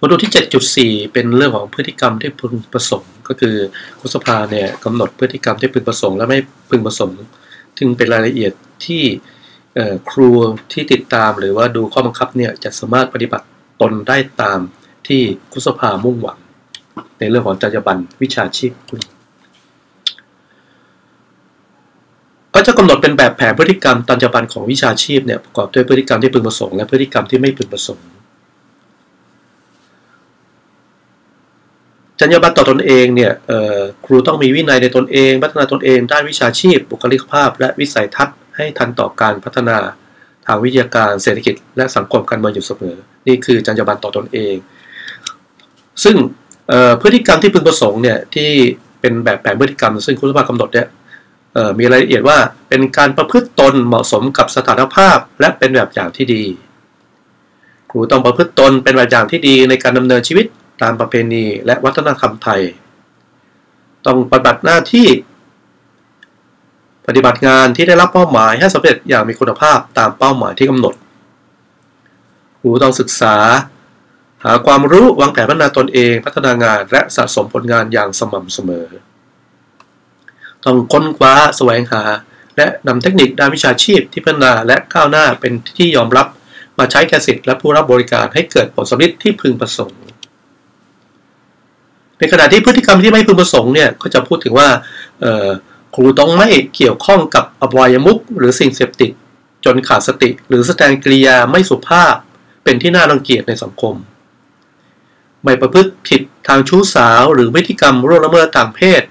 มาดูที่ 7.4 เป็นเรื่องของพฤติกรรมที่พึงประสงค์ก็คือคุสภาเนี่ยกำหนดพฤติกรรมที่พึงประสงค์และไม่พึงประสงค์ถึงเป็นรายละเอียดที่ครูที่ติดตามหรือว่าดูข้อบังคับเนี่ยจะสามารถปฏิบัติตนได้ตามที่คุสภามุ่งหวัง ในเรื่องของจรรยาบรรณวิชาชีพคุณก็จะกำหนดเป็นแบบแผนพฤติกรรมจรรยาบรรณของวิชาชีพเนี่ยประกอบด้วยพฤติกรรมที่พึงประสงค์และพฤติกรรมที่ไม่พึงประสงค์ จรรยาบรรณต่อตนเองเนี่ยครูต้องมีวินัยในตนเอง พัฒนาตนเอง ด้านวิชาชีพ บุคลิกภาพ และวิสัยทัศน์ให้ทันต่อการพัฒนาทางวิทยาการเศรษฐกิจ และสังคมการเมืองอยู่เสมอ นี่คือจรรยาบรรณต่อตนเอง ซึ่งพฤติกรรมที่พึงประสงค์เนี่ยที่เป็นแบบแผนพฤติกรรม ซึ่งคุณสมบัติกำหนดเนี่ยมีรายละเอียดว่าเป็นการประพฤติตนเหมาะสมกับสถานภาพ และเป็นแบบอย่างที่ดี ครูต้องประพฤติตนเป็นแบบอย่างที่ดีในการดำเนินชีวิต ตามประเพณีและวัฒนธรรมไทย ต้องปฏิบัติหน้าที่ ปฏิบัติงานที่ได้รับเป้าหมายให้สำเร็จอย่างมีคุณภาพตามเป้าหมายที่กำหนดครูต้องศึกษา หาความรู้วางแผนพัฒนาตนเองพัฒนางาน และสะสมผลงานอย่างสม่ำเสมอ ต้องค้นคว้าแสวงหา และนำเทคนิคด้านวิชาชีพที่พัฒนาและก้าวหน้าเป็นที่ยอมรับมาใช้แก่สิทธิและผู้รับบริการให้เกิดผลสำเร็จที่พึงประสงค์ ในขณะที่พฤติกรรมที่ไม่พึงประสงค์เนี่ยก็จะพูดถึงว่าครูต้องไม่เกี่ยวข้องกับอบายมุกหรือสิ่งเสพติด จนขาดสติ หรือแสดงกริยาไม่สุภาพ เป็นที่น่ารังเกียจในสังคม ไม่ประพฤติผิดทางชู้สาวหรือพฤติกรรมร่วงละเมิดทางเพศ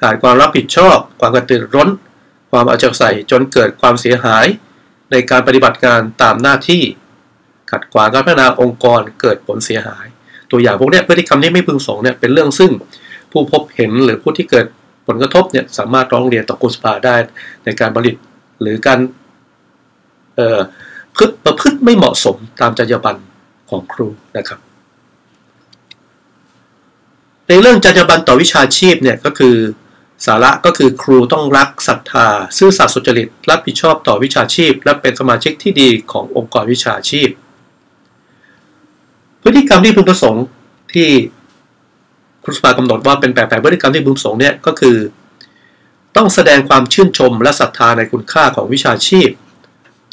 ขาดความรับผิดชอบ ความกระตือร้น ความเอาใจใส่จนเกิดความเสียหาย ในการปฏิบัติงานตามหน้าที่ ขัดขวางการพัฒนาองค์กรเกิดผลเสียหาย ตัวอย่างพวกนี้พฤติกรรมที่ไม่พึงสงเนี่ยเป็นเรื่องซึ่งผู้พบเห็นหรือผู้ที่เกิดผลกระทบเนี่ยสามารถร้องเรียนต่อกุศภาได้ในการผลิตหรือการเอ่อพฤติประพฤติไม่เหมาะสมตามจรรยาบรรณของครูนะครับ ในเรื่องจรรยาบรรณต่อวิชาชีพเนี่ยก็คือสาระก็คือครูต้องรักศรัทธา ซื่อสัตย์สุจริต รับผิดชอบต่อวิชาชีพ และเป็นสมาชิกที่ดีขององค์กรวิชาชีพ พฤติกรรมที่พึงประสงค์ที่ครูสภากำหนดว่าเป็นแบบแผนพฤติกรรมที่พึงประสงค์เนี่ยก็คือ ต้องแสดงความชื่นชมและศรัทธาในคุณค่าของวิชาชีพ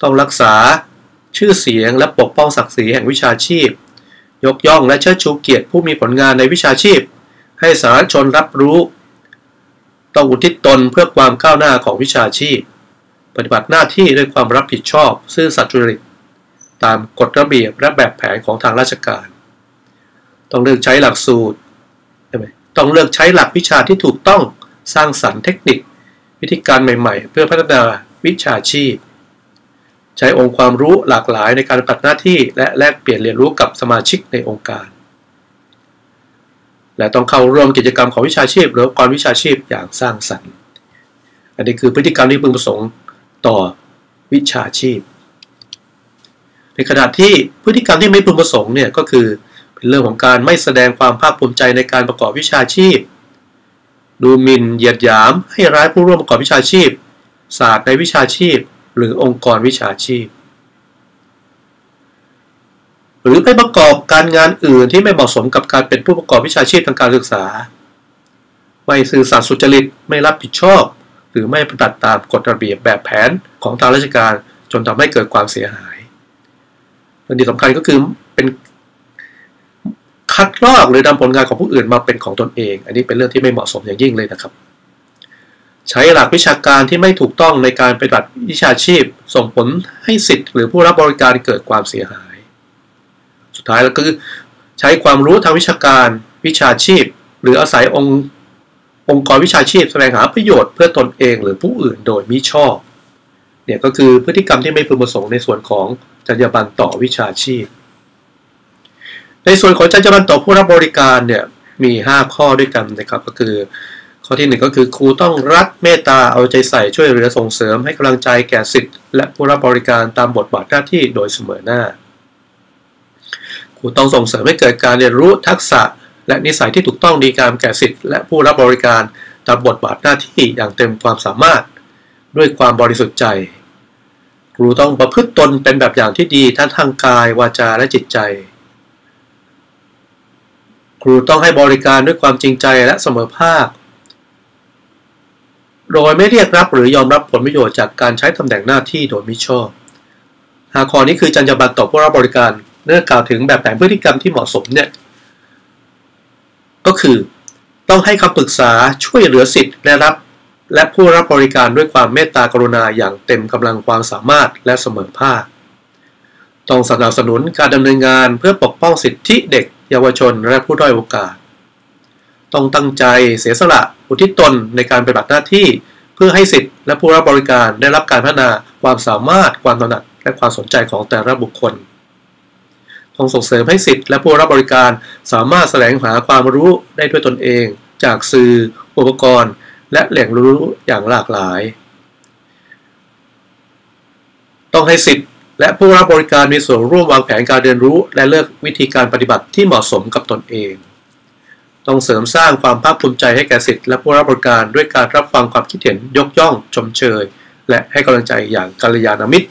ต้องรักษาชื่อเสียงและปกป้องศักดิ์ศรีแห่งวิชาชีพ ยกย่องและเชิดชูเกียรติผู้มีผลงานในวิชาชีพ ให้สาธารณชนรับรู้ ต้องอุทิศตนเพื่อความก้าวหน้าของวิชาชีพ ปฏิบัติหน้าที่ด้วยความรับผิดชอบ ซื่อสัตย์จริต ตามกฎระเบียบและแบบแผนของทางราชการ ต้องเลือกใช้หลักสูตรใช่ไหมต้องเลือกใช้หลักวิชาที่ถูกต้องสร้างสรรค์เทคนิค วิธีการใหม่ๆ เพื่อพัฒนาวิชาชีพ ใช้องค์ความรู้หลากหลายในการปฏิบัติหน้าที่ และแลกเปลี่ยนเรียนรู้กับสมาชิกในองค์การ และต้องเข้าร่วมกิจกรรมของวิชาชีพ หรือองค์กรวิชาชีพอย่างสร้างสรรค์ อันนี้คือพฤติกรรมที่พึงประสงค์ต่อวิชาชีพ ในขณะที่พฤติกรรมที่ไม่พึงประสงค์เนี่ยก็คือเป็นเรื่องของการไม่แสดงความภาคภูมิใจในการประกอบวิชาชีพ ดูหมิ่นเหยียดหยาม ให้ร้ายผู้ร่วมประกอบวิชาชีพ ศาสตร์ในวิชาชีพ หรือองค์กรวิชาชีพ หรือไปประกอบการงานอื่นที่ไม่เหมาะสมกับการเป็นผู้ประกอบวิชาชีพทางการศึกษา ไม่สื่อสารสุจริตไม่รับผิดชอบ หรือไม่ปฏิบัติตามกฎระเบียบแบบแผนของทางราชการจนทำให้เกิดความเสียหาย ประเด็นสำคัญก็คือเป็นคัดลอกหรือนำผลงานของผู้อื่นมาเป็นของตนเอง อันนี้เป็นเรื่องที่ไม่เหมาะสมอย่างยิ่งเลยนะครับ ใช้หลักวิชาการที่ไม่ถูกต้องในการปฏิบัติวิชาชีพ ส่งผลให้สิทธิ์หรือผู้รับบริการเกิดความเสียหาย สุดท้ายแล้วคือใช้ความรู้ทางวิชาการวิชาชีพ หรืออาศัยองค์องค์กรวิชาชีพแสวงหาประโยชน์เพื่อตนเองหรือผู้อื่นโดยมิชอบ เนี่ยก็คือพฤติกรรมที่ไม่พึงประสงค์ในส่วนของจรรยาบรรณต่อวิชาชีพ ในส่วนของจรรยาบรรณต่อผู้รับบริการเนี่ยมี 5 ข้อด้วยกันนะครับก็คือ ข้อที่ 1 ก็คือครูต้องรักเมตตาเอาใจใส่ช่วยเหลือส่งเสริมให้กำลังใจแก่สิทธิ์และผู้รับบริการตามบทบาทหน้าที่โดยเสมอหน้าครูต้องส่งเสริมให้เกิดการเรียนรู้ทักษะ และนิสัยที่ถูกต้องดีการแก่สิทธิ์และผู้รับบริการตามบทบาทหน้าที่อย่างเต็มความสามารถ ด้วยความบริสุทธิ์ใจครูต้องประพฤติตนเป็นแบบอย่างที่ดีทั้งทางกาย วาจาและจิตใจ ครูต้องให้บริการด้วยความจริงใจและเสมอภาค โดยไม่เรียกรับหรือยอมรับผลประโยชน์จากการใช้ตำแหน่งหน้าที่โดยมิชอบ หากข้อนี้คือจรรยาบรรณต่อผู้รับบริการเนื่อกล่าวถึงแบบแผนพฤติกรรมที่เหมาะสมเนี่ย ก็คือ ต้องให้คำปรึกษาช่วยเหลือสิทธิ์และรับ และผู้รับบริการด้วยความเมตตากรุณาอย่างเต็มกำลังความสามารถและเสมอภาค ต้องสนับสนุนการดำเนินงานเพื่อปกป้องสิทธิเด็ก เยาวชน และผู้ด้อยโอกาส ต้องตั้งใจเสียสละอุทิศตนในการปฏิบัติหน้าที่ เพื่อให้สิทธิและผู้รับบริการได้รับการพัฒนาความสามารถ ความตระหนักและความสนใจของแต่ละบุคคลต้องส่งเสริมให้สิทธิและผู้รับบริการสามารถแสวงหาความรู้ได้ด้วยตนเอง จากสื่อ อุปกรณ์ และแหล่งรู้อย่างหลากหลาย ต้องให้สิทธิ์และผู้รับบริการมีส่วนร่วมวางแผนการเรียนรู้ และเลือกวิธีการปฏิบัติที่เหมาะสมกับตนเอง ต้องเสริมสร้างความภาคภูมิใจให้แก่สิทธิ์และผู้รับบริการด้วยการรับฟังความคิดเห็นยกย่อง ชมเชย และให้กำลังใจอย่างกัลยาณมิตร